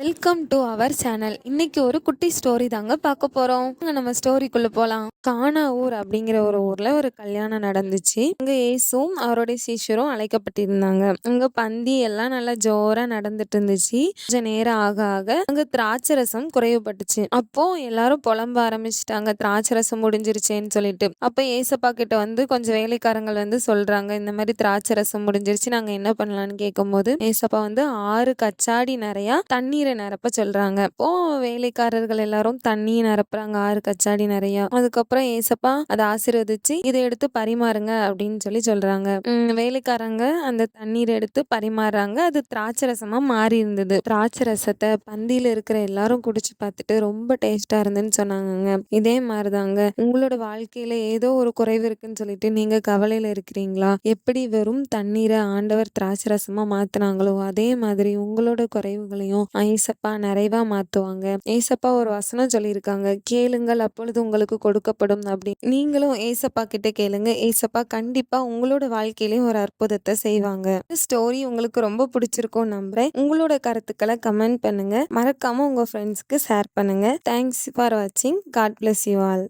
Welcome to our channel இன்னைக்கு ஒரு குட்டி ஸ்டோரி தாங்க பார்க்க போறோம். நம்ம ஸ்டோரிக்குள்ள போலாம். கானா ஊர் அப்படிங்கிற ஒரு ஊர்ல ஒரு கல்யாணம் நடந்துச்சு. அங்க ஏசும் அவருடைய சீஷரும் அழைக்கப்பட்டிருந்தாங்க. அங்க பந்தி எல்லாம் நல்லா ஜோரா நடந்துட்டு இருந்துச்சு. கொஞ்சம் நேரம் ஆக ஆக அங்க திராட்சை ரசம் குறைவுபட்டுச்சு அப்போ எல்லாரும் புலம்ப ஆரம்பிச்சிட்டாங்க. திராட்சை ரசம் முடிஞ்சிருச்சேன்னு சொல்லிட்டு. அப்ப ஏசப்பா கிட்ட வந்து கொஞ்சம் வேலைக்காரங்கள் வந்து சொல்றாங்க இந்த மாதிரி திராட்சை ரசம் முடிஞ்சிருச்சு நாங்க என்ன பண்ணலாம்னு கேட்கும்போது ஏசப்பா வந்து ஆறு கச்சாடி நிறைய தண்ணீர் நிரப்ப சொல்றாங்க. அப்போ வேலைக்காரர்கள் எல்லாரும் தண்ணி நிரப்புறாங்க. ஆறு கச்சாடி நிறைய. அதுக்கப்புறம் ஏசப்பா அதை ஆசீர்வதிச்சு இதை எடுத்து பரிமாறுங்க அப்படின்னு சொல்லி சொல்றாங்க. வேலைக்காரங்க அந்த தண்ணீர் எடுத்து பரிமாறுறாங்க. அது திராட்சை ரசமா மாறி இருந்தது. திராட்சை ரசத்தை பந்தியில இருக்கிற எல்லாரும் குடிச்சு பார்த்துட்டு ரொம்ப டேஸ்டா இருந்துன்னு சொன்னாங்கங்க. இதே மாதிரிதாங்க. உங்களோட வாழ்க்கையில ஏதோ ஒரு குறைவு இருக்குன்னு சொல்லிட்டு நீங்க கவலையில இருக்கிறீங்களா? எப்படி வெறும் தண்ணீரை ஆண்டவர் திராட்சை ரசமா மாத்துனாங்களோ அதே மாதிரி உங்களோட குறைவுகளையும் ஏசப்பா நிறைவா மாத்துவாங்க. ஏசப்பா ஒரு வசனம் சொல்லியிருக்காங்க. கேளுங்கள் அப்பொழுது உங்களுக்கு கொடுக்கப்படும் அப்படி. நீங்களும் ஏசப்பா கிட்ட கேளுங்க. ஏசப்பா கண்டிப்பா உங்களோட வாழ்க்கையிலயும் ஒரு அற்புதத்தை செய்வாங்க. ஸ்டோரி உங்களுக்கு ரொம்ப பிடிச்சிருக்கும் நம்புறேன். உங்களோட கருத்துக்களை கமெண்ட் பண்ணுங்க. மறக்காம உங்க ஃப்ரெண்ட்ஸ்க்கு ஷேர் பண்ணுங்க. தேங்க்ஸ் ஃபார் வாட்சிங் காட் பிளஸ் யூ ஆல்